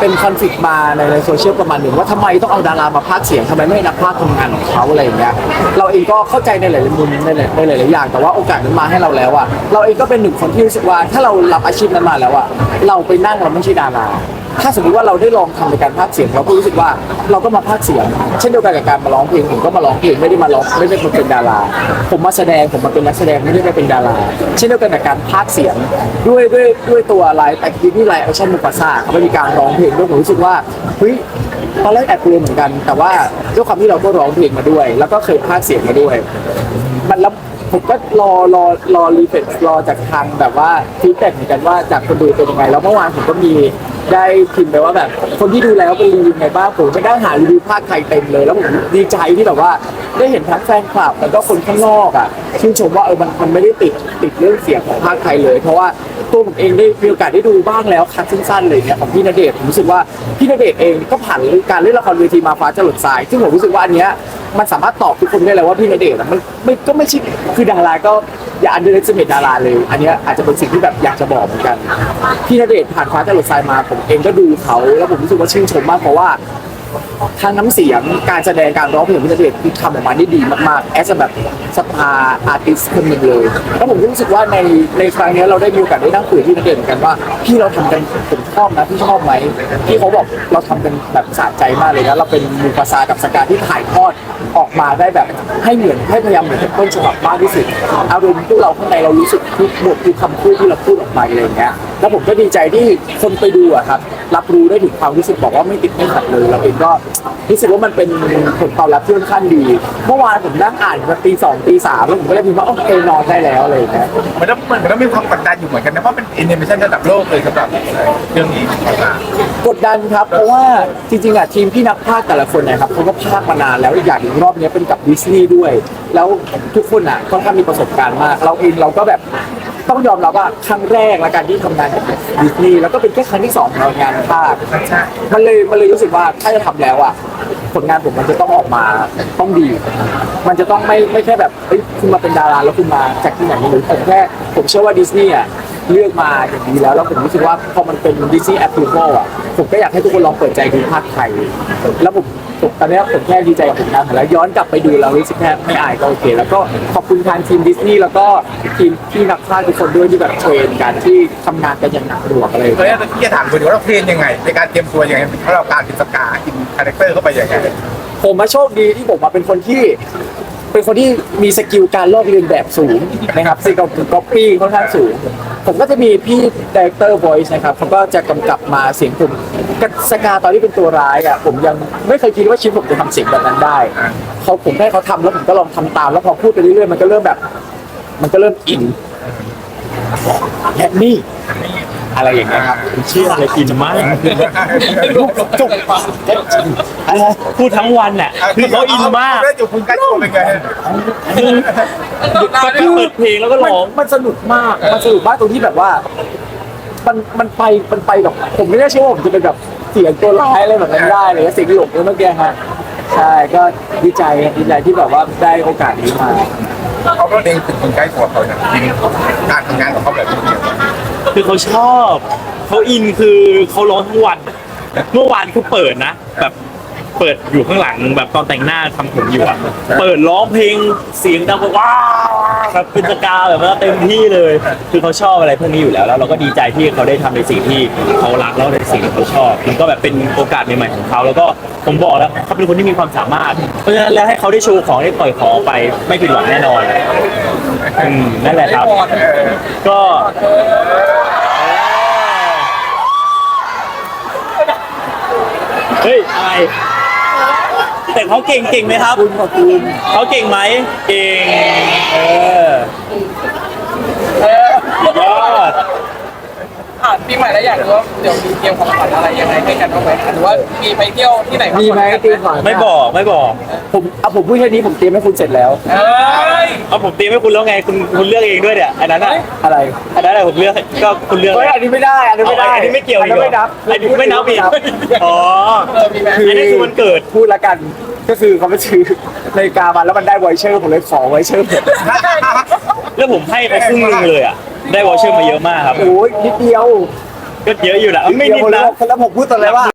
เป็นคอนฟ lict มาในในโซเชียลประมาณหนึ่งว่าทำไมต้องเอาดารามาพากย์เสียงทำไมไม่ให้นักพากย์ทำงานของเขาอะไรอย่างเงี้ยเราเองก็เข้าใจในหลายๆมุมในหลายในหลายๆอย่าง แต่ว่าโอกาสนั้นมาให้เราแล้วอะเราเองก็เป็นหนึ่งคนที่รู้สึกว่าถ้าเรารับอาชีพนั้นมาแล้วอะเราไปนั่งเราไม่ใช่ดารา ถ้าสมมติว่าเราได้ลองทำในการพากย์เสียงเราก็รู้สึกว่าเราก็มาพากย์เสียง เช่นเดียวกันกับการมาร้องเพลงผมก็มาร้องเพลงไม่ได้มาร้องไม่ได้มาเป็นดารา ผมมาแสดงผมมาเป็นนักแสดงไม่ได้มาเป็นดารา เช่นเดียวกันกับการพากย์เสียงด้วยด้วยด้วยตัวไลฟ์แอคทิวิตี้ไลฟ์แอคชั่นมุกาซ่าเขาไม่มีการร้องเพลงด้วยผมรู้สึกว่าเฮ้ยตอนแรกแอบกลัวเหมือนกัน แต่ว่าด้วยความที่เราก็ร้องเพลงมาด้วย แล้วก็เคยพากย์เสียงมาด้วย มันแล้วผมก็รอรอรอรีเฟรชรอจากทางแบบว่าฟีดแบ็กเหมือนกันว่าจากคนดูเป็นยังไง แล้วเมื่อวานผมก็มี ได้พิมพ์ไปว่าแบบ คนที่ดูแล้วเป็นรีวิวไงบ้างผมไม่ได้หารีวิวภาคไทยเต็มเลย แล้วผมดีใจที่แบบว่าได้เห็นทั้งแฟนคลับแล้วก็คนข้างนอกอะชื่นชมว่าเออมันมันไม่ได้ติดติดเรื่องเสียงของภาคไทยเลย เพราะว่าตัวผมเองได้มีโอกาสได้ดูบ้างแล้วคัดสั้นๆเลยเนี่ยของพี่ณเดชน์ผมรู้สึกว่าพี่ณเดชน์เองก็ผ่านการเล่นละครเวทีมาฟ้าจรดทราย ซึ่งผมรู้สึกว่าอันเนี้ยมันสามารถตอบทุกคนได้เลยว่าพี่ณเดชน์อะมันไม่ก็ไม่ใช่คือดาราก็ อย่าอันเดอร์เลสเมดดาราเลย อันเนี้ยอาจจะเป็นสิ่งที่แบบอยากจะบอกเหมือนกัน พี่ณเดชน์ผ่านคว้าจรดทรายมาผมเองก็ดูเขา แล้วผมรู้สึกว่าชื่นชมมากเพราะว่า ทางน้ำเสียงการแสดงการร้องเพลงของพี่ณเดชน์คือทำออกมาได้ดีมากๆ แอสแบบสภาอาร์ติสคนหนึ่งเลยแล้วผมก็รู้สึกว่าในในครั้งนี้เราได้มีโอกาสได้นั่งคุยกับพี่ณเดชน์เหมือนกันว่าพี่เราทำกันผมชอบนะพี่ชอบไหมพี่เขาบอกเราทำกันแบบสะใจมากเลยนะเราเป็นมูฟาซากับสกาที่ถ่ายทอดออกมาได้แบบให้เหมือนให้พยายามเหมือนต้นฉบับมากที่สุดอารมณ์ที่เราข้างในเรารู้สึกทุกบททุกคำพูดที่เราพูดออกไปอะไรอย่างเงี้ยแล้วผมก็ดีใจที่คนไปดูอะครับ รับรู้ได้ถึงความรู้สึกบอกว่าไม่ติดไม่ขัดเลยเราเองก็รู้สึกว่ามันเป็นผลตอบรับที่ค่อนข้างดี เมื่อวานผมนั่งอ่านมาตีสองตีสามแล้วผมก็เลยพิมพ์ว่าโอเคนอนได้แล้วอะไรอย่างเลยนะมันต้องมันต้องมีความกดดันอยู่เหมือนกันนะเพราะเป็นแอนิเมชันระดับโลกเลยสำหรับเรื่องนี้ของเรากดดันครับ เพราะว่าจริงๆอะทีมพี่นักพากย์แต่ละคนนะครับเขาก็พากย์มานานแล้วอีกอย่างหนึ่งรอบนี้เป็นกับดิสนีย์ด้วย แล้วทุกคนอะค่อนข้างมีประสบการณ์มาก เราเองเราก็แบบ ต้องยอมรับว่าครั้งแรกและการที่ทำงานกับดิสนีย์แล้วก็เป็นแค่ครั้งที่สองของเรางานภาคมันเลยมันเลยรู้สึกว่าถ้าจะทำแล้วอะผลงานผมมันจะต้องออกมาต้องดี มันจะต้องไม่ไม่แค่แบบเฮ้ยคุณมาเป็นดาราแล้วคุณมาจากที่ไหนไม่รู้ผมแค่ผมเชื่อว่าดิสนีย์อะ เลือกมาอย่างดีแล้ว แล้วผมรู้สึกว่าพอมันเป็นดิสนีย์แอปพลิเคอะผมก็อยากให้ทุกคนลองเปิดใจดูภาคไทย แล้วผมผมตอนเนี้ยผมแค่ดีใจกับผลงานผมแล้วย้อนกลับไปดูแล้วรู้สึกแค่ไม่อายก็โอเค แล้วก็ขอบคุณทางทีมดิสนีย์แล้วก็ทีมที่นักพากย์ทุกคนด้วยที่แบบเทรนกันที่ทำงานกันอย่างหนักหน่วงอะไรอย่างตอนเงี้ย นี้ที่จะถามคุณว่าเราเทรนยังไง ในการเตรียมตัวยังไงเพราะเราการเป็นสกาอินคาแรคเตอร์เข้าไปยังไงผมมาโชคดีที่ผมมาเป็นคนที่ เป็นคนที่มีสกิลการลอกเลียนแบบสูงนะครับสกิลคือก๊อปปี้ค่อนข้างสูง ผมก็จะมีพี่ดีเรคเตอร์ voice นะครับเขาก็จะกำกับมาเสียงผมกับสกาตอนที่เป็นตัวร้ายอะผมยังไม่เคยคิดว่าชีวิตผมจะทำเสียงแบบนั้นได้เขาผมให้เขาทำแล้วผมก็ลองทำตาม แล้วพอพูดไปเรื่อยๆมันก็เริ่มแบบ มันก็เริ่มอินและนี่ อะไรอย่างเงี้ยครับเชื่อเลยอินมากลูกจบปะอะไรพูดทั้งวันน่ะคือเขาอินมากแล้วอยู่คุณกันโชว์เป็นไงก็เปิดเพลงแล้วก็ร้องมันสนุกมากมันสนุกมากตรงที่แบบว่า มันมันไปมันไปแบบผมไม่ได้เชื่อว่าผมจะเป็นแบบเสียงตัวร้ายอะไรแบบนั้นได้เลยเสียงหลงเมื่อกี้ฮะใช่ก็ดีใจดีใจที่แบบว่าได้โอกาสนี้มาเขาก็เด้งเป็นคนใกล้ตัวเขานะจริงการทำงานของเขาแบบนี้ คือเขาชอบเขาอินคือเขาร้องทั้งวัน เมื่อวานเขาเปิดนะ แบบเปิดอยู่ข้างหลังแบบตอนแต่งหน้าทำผมอยู่อะเปิดร้องเพลงเสียงดังแบบว้าวแบบเป็นสกาแบบว่าเต็มที่เลย คือเขาชอบอะไรพวกนี้อยู่แล้ว แล้วเราก็ดีใจที่เขาได้ทำในสิ่งที่เขารักแล้วในสิ่งที่เขาชอบ มันก็แบบเป็นโอกาสใหม่ๆของเขาแล้วก็ผมบอกแล้วเขาเป็นคนที่มีความสามารถ เพราะฉะนั้นแล้วให้เขาได้โชว์ของได้ปล่อยของออกไปไม่ผิดหวังแน่นอน อืมนั่นแหละครับ ก็เฮ้ยอะไรแต่เขาเก่งเก่งไหมครับคุณขอบคุณเขาเก่งไหม เก่ง เออยอด อะปีใหม่แล้วอยากรู้ว่าเดี๋ยวมีเตรียมของขวัญอะไรยังไงให้กันบ้างไหมหรือว่ามีไปเที่ยวที่ไหนพักมีผ่อนไหมกันตีก่อนไม่บอกไม่บอกผมเอาผมพูดแค่นี้ผมเตรียมให้คุณเสร็จแล้ว เอ้ยเอาผมตีให้คุณแล้วไงคุณคุณเลือกเองด้วยเนี่ยอันนั้นอะอะไรอันนั้นอะผมเลือกก็คุณเลือกเฮ้ยอันนี้ไม่ได้อันนี้ไม่ได้อันนี้ไม่เกี่ยวอันนี้ไม่นับอันนี้ไม่นับอีกอ๋อเออมีไหมอันนี้คือวันเกิด พูดละกัน ก็คือเขาไปซื้อนาฬิกามาแล้วมันได้ไวเชอร์ผมเลยขอไวเชอร์แล้วผมให้ไปครึ่งหนึงเลยอะได้วอเชอร์มาเยอะมากครับ โอ้ยนิดเดียว ก็เยอะอยู่แหละไม่นิดเดี๋ยวนะแล้วผมพูดตอนแรกว่า